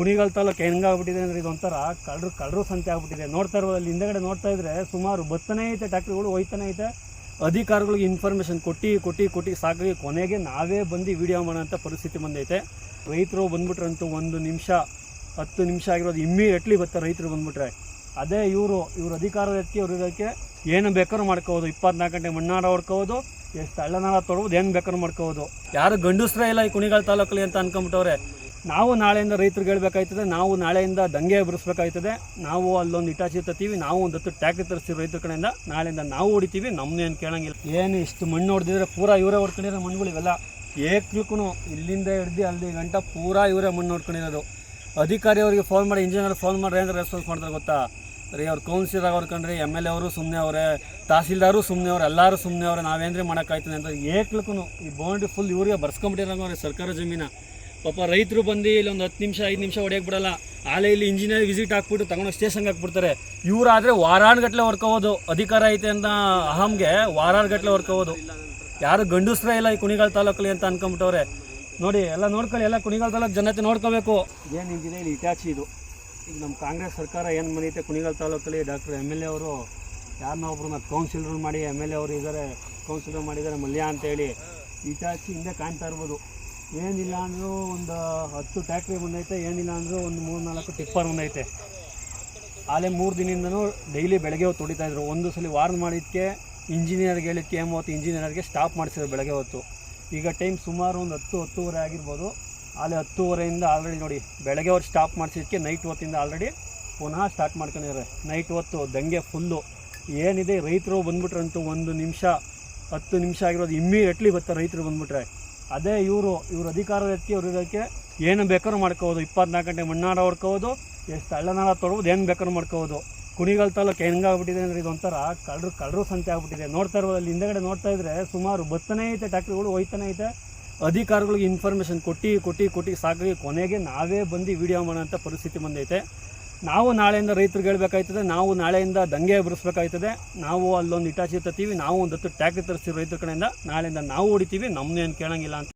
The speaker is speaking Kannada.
ಕುಣಿಗಲ್ ತಾಲೂಕು ಹೆಂಗಾಗ್ಬಿಟ್ಟಿದೆ ಅಂದರೆ ಇದೊಂಥರ ಕಳ್ಳರು ಕಳ್ಳರು ಸಂತೆ ಆಗ್ಬಿಟ್ಟಿದೆ. ನೋಡ್ತಾ ಇರ್ಬೋದು ಅಲ್ಲಿ ಹಿಂದೆಗಡೆ ನೋಡ್ತಾ ಇದ್ರೆ ಸುಮಾರು ಬತ್ತನೇ ಐತೆ ಟ್ಯಾಕ್ಟ್ರಿಗಳು ಹೋಯ್ತಾನೆ ಐತೆ. ಅಧಿಕಾರಿಗಳಿಗೆ ಇನ್ಫಾರ್ಮೇಷನ್ ಕೊಟ್ಟು ಕೊಟ್ಟು ಕೊಟ್ಟು ಸಾಕಾಗಿ ಕೊನೆಗೆ ನಾವೇ ಬಂದು ವಿಡಿಯೋ ಮಾಡೋಂಥ ಪರಿಸ್ಥಿತಿ ಬಂದೈತೆ. ರೈತರು ಬಂದ್ಬಿಟ್ರಂತೂ ಒಂದು ನಿಮಿಷ, ಹತ್ತು ನಿಮಿಷ ಆಗಿರೋದು ಇಮ್ಮಿಡಿಯೇಟ್ಲಿ ಬರ್ತಾರೆ ರೈತರು ಬಂದ್ಬಿಟ್ರೆ. ಅದೇ ಇವರು ಇವರು ಅಧಿಕಾರದ ಎತ್ತಿ ಅವ್ರ ಇದಕ್ಕೆ ಏನು ಬೇಕಾದ್ರೂ ಮಾಡ್ಕೋಬೋದು. ಇಪ್ಪತ್ನಾಲ್ಕು ಗಂಟೆ ಮಣ್ಣಾರ ಹೊಡ್ಕೋಬೋದು, ಎಷ್ಟು ಹಳ್ಳನಾಡ ತೊಡ್ಬೋದು, ಏನು ಬೇಕಾದ್ರೂ ಮಾಡ್ಕೋಬೋದು. ಯಾರು ಗಂಡಸ್ರೇ ಇಲ್ಲ ಈ ಕುಣಿಗಾಲ್ ತಾಲೂಕಲ್ಲಿ ಅಂತ ಅನ್ಕೊಂಬಿಟ್ಟವ್ರೆ ನಾವು ನಾಳೆಯಿಂದ ರೈತರಿಗೆ ಹೇಳ್ಬೇಕಾಯ್ತದೆ, ನಾವು ನಾಳೆಯಿಂದ ದಂಗೆ ಬರೆಸ್ಬೇಕಾಯ್ತದೆ ನಾವು ಅಲ್ಲೊಂದು ಇಟಾಚಿ ತತ್ತೀವಿ ನಾವು ಒಂದು ಹತ್ತು ಟ್ಯಾಕ್ಟ್ರಿ ತರಿಸ್ತೀವಿ ರೈತರ ಕಡೆಯಿಂದ. ನಾಳೆಯಿಂದ ನಾವು ಹೊಡಿತೀವಿ ನಮ್ಮನ್ನೇನು ಕೇಳಂಗಿಲ್ಲ. ಏನು ಇಷ್ಟು ಮಣ್ಣು ಹೊಡೆದಿದ್ರೆ ಪೂರಾ ಇವರೇ ಹೊಡ್ಕೊಂಡಿರೋ ಮಣ್ಣುಗಳು ಇವೆಲ್ಲ ಏಕ್ಲಿಕ್ಕೂ ಇಲ್ಲಿಂದ ಹಿಡ್ದು ಅಲ್ಲಿ ಗಂಟ ಪೂರಾ ಇವರೇ ಮಣ್ಣು ಹೊಡ್ಕೊಂಡಿರೋದು ಅಧಿಕಾರಿ ಅವರಿಗೆ ಫೋನ್ ಮಾಡಿ ಇಂಜಿನಿಯರ್ ಫೋನ್ ಮಾಡಿ ಏನು ರೆಸ್ಪಾನ್ಸ್ ಮಾಡ್ತಾರೆ ಗೊತ್ತಾ? ರೀ, ಅವ್ರು ಕೌನ್ಸಿಲರ್ ಅವ್ರು ಕಂಡ್ರಿ ಎಂ ಎಲ್ ಎ ಅವರು ಸುಮ್ಮನೆ ಅವರೇ, ತಹಸೀಲ್ದಾರು ಸುಮ್ಮನೆ ಅವ್ರು, ಎಲ್ಲರೂ ಸುಮ್ಮನೆ ಅವ್ರೆ, ನಾವೇನ್ರಿ ಮಾಡೋಕ್ಕಾಯ್ತದೆ ಅಂತ ಏಕ್ಲಕ್ಕೂ ಈ ಬೌಂಡ್ರಿ ಫುಲ್ ಇವರಿಗೆ ಬರ್ಸ್ಕೊಂಬಿಟ್ಟಿರಂಗವ್ರೆ ಸರ್ಕಾರ ಜಮೀನ. ಪಾಪ ರೈತರು ಬಂದು ಇಲ್ಲಿ ಒಂದು ಹತ್ತು ನಿಮಿಷ, ಐದು ನಿಮಿಷ ಹೊಡೆಯಕ್ಕೆ ಬಿಡಲ್ಲ. ಆಲೆ ಇಲ್ಲಿ ಇಂಜಿನಿಯರ್ ವಿಸಿಟ್ ಹಾಕ್ಬಿಟ್ಟು ತಗೊಂಡು ಸ್ಟೇಷನ್ಗೆ ಹಾಕ್ಬಿಡ್ತಾರೆ. ಇವರಾದರೆ ವಾರಾನ್ಗಟ್ಲೆ ಹೊರ್ಕೋಬೋದು. ಅಧಿಕಾರ ಐತೆ ಅಂತ ಅಹಮ್ಗೆ ವಾರಾನ್ಗಟ್ಲೆ ಹೊರ್ಕೋಬೋದು. ಯಾರು ಗಂಡಸ್ರೇ ಇಲ್ಲ ಈ ಕುಣಿಗಾಲ್ ತಾಲೂಕಲ್ಲಿ ಅಂತ ಅನ್ಕೊಂಬಿಟ್ಟವ್ರೆ ನೋಡಿ, ಎಲ್ಲ ನೋಡ್ಕೊಳ್ಳಿ, ಎಲ್ಲ ಕುಣಿಗಾಲ್ ತಾಲೂಕು ಜನತೆ ನೋಡ್ಕೋಬೇಕು. ಏನು ಇಲ್ಲಿ ಇಟ್ಯಾಚಿ ಇದು? ಈಗ ನಮ್ಮ ಕಾಂಗ್ರೆಸ್ ಸರ್ಕಾರ ಏನು ಮಾಡಿದೆ ಕುಣಿಗಾಲ್ ತಾಲೂಕಲ್ಲಿ, ಡಾಕ್ಟರ್ ಎಂ ಎಲ್ ಎ ಅವರು? ಯಾರನ್ನ ಒಬ್ರನ್ನ ಕೌನ್ಸಿಲರ್ ಮಾಡಿ ಎಂ ಎಲ್ ಎ ಅವರು ಇದ್ದಾರೆ ಕೌನ್ಸಿಲರ್ ಮಾಡಿದ್ದಾರೆ ಮಲ್ಯ ಅಂತೇಳಿ ಇಟಾಚಿ ಹಿಂದೆ ಕಾಣ್ತಾ ಇರ್ಬೋದು. ಏನಿಲ್ಲ ಅಂದರೂ ಒಂದು ಹತ್ತು ಟ್ಯಾಕ್ಟ್ರಿ ಬಂದೈತೆ, ಏನಿಲ್ಲ ಅಂದರೂ ಒಂದು ಮೂರು ನಾಲ್ಕು ಟಿಪ್ಪರ್ ಬಂದೈತೆ. ಆಲೆ ಮೂರು ದಿನದಿಂದನೂ ಡೈಲಿ ಬೆಳಗ್ಗೆ ಹೊತ್ತು ಹೊಡಿತಾ ಇದ್ರು. ಒಂದು ಸಲ ವಾರ್ನ್ ಮಾಡಿದ್ದಕ್ಕೆ ಇಂಜಿನಿಯರ್ಗೆ ಹೇಳಿದ್ದಕ್ಕೆ ಏನು ಹೊತ್ತು ಇಂಜಿನಿಯರ್ಗೆ ಸ್ಟಾಪ್ ಮಾಡಿಸಿದ್ರು ಬೆಳಗ್ಗೆ ಹೊತ್ತು. ಈಗ ಟೈಮ್ ಸುಮಾರು ಒಂದು ಹತ್ತು, ಹತ್ತುವರೆ ಆಗಿರ್ಬೋದು. ಆಲೆ ಹತ್ತುವರೆಯಿಂದ ಆಲ್ರೆಡಿ ನೋಡಿ, ಬೆಳಗ್ಗೆ ಹೊತ್ತು ಸ್ಟಾಪ್ ಮಾಡಿಸಿದ್ದಕ್ಕೆ ನೈಟ್ ಹೊತ್ತಿಂದ ಆಲ್ರೆಡಿ ಪುನಃ ಸ್ಟಾರ್ಟ್ ಮಾಡ್ಕೊಂಡಿದ್ದಾರೆ. ನೈಟ್ ಹೊತ್ತು, ದಂಗೆ ಫುಲ್ಲು ಏನಿದೆ, ರೈತರು ಬಂದ್ಬಿಟ್ರಂತೂ ಒಂದು ನಿಮಿಷ, ಹತ್ತು ನಿಮಿಷ ಆಗಿರೋದು ಇಮ್ಮಿಡಿಯೇಟ್ಲಿ ಬರ್ತಾರೆ ರೈತರು ಬಂದ್ಬಿಟ್ರೆ. ಅದೇ ಇವರು ಇವರು ಅಧಿಕಾರ ಎತ್ತಿ ಅವರು ಇದಕ್ಕೆ ಏನು ಬೇಕಾದ್ರೂ ಮಾಡ್ಕೋಬೋದು. ಇಪ್ಪತ್ನಾಲ್ಕು ಗಂಟೆ ಮಣ್ಣಾಡ ಹೊಡ್ಕೋಬೋದು, ಎಷ್ಟು ಹಳ್ಳನಾಡ ತೊಡ್ಬೋದು, ಏನು ಬೇಕಾದ್ರೂ ಮಾಡ್ಕೋಬೋದು. ಕುಣಿಗಲ್ ತಾಲೂಕು ಹೆಂಗಾಗ್ಬಿಟ್ಟಿದೆ ಅಂದರೆ ಇದೊಂಥರ ಕಳ್ಳರು ಕಳ್ಳರು ಸಂತೆ ಆಗ್ಬಿಟ್ಟಿದೆ. ನೋಡ್ತಾ ಇರ್ಬೋದು ಅಲ್ಲಿ ಹಿಂದೆಗಡೆ ನೋಡ್ತಾ ಇದ್ರೆ ಸುಮಾರು ಬತ್ತನೇ ಐತೆ, ಟ್ಯಾಕ್ಟ್ರಿಗಳು ಹೋಯ್ತಾನೆ ಐತೆ. ಅಧಿಕಾರಿಗಳಿಗೆ ಇನ್ಫಾರ್ಮೇಷನ್ ಕೊಟ್ಟು ಕೊಟ್ಟು ಕೊಟ್ಟು ಸಾಕಾಗಿ ಕೊನೆಗೆ ನಾವೇ ಬಂದು ವಿಡಿಯೋ ಮಾಡೋಂಥ ಪರಿಸ್ಥಿತಿ ಬಂದೈತೆ. ನಾವು ನಾಳೆಯಿಂದ ರೈತರಿಗೆ ಹೇಳ್ಬೇಕಾಯ್ತದೆ, ನಾವು ನಾಳೆಯಿಂದ ದಂಗೆ ಎಬ್ಬರಿಸ್ಬೇಕಾಯ್ತದೆ ನಾವು ಅಲ್ಲೊಂದು ಇಟಾಚಿ ತತ್ತೀವಿ ನಾವು ಒಂದು ಹತ್ತು ಟ್ಯಾಕ್ಟ್ರಿ ತರಿಸ್ತೀವಿ ರೈತರ ಕಡೆಯಿಂದ, ನಾಳೆಯಿಂದ ನಾವು ಹೊಡಿತೀವಿ ನಮ್ಮನ್ನೇನು ಕೇಳಂಗಿಲ್ಲ ಅಂತ.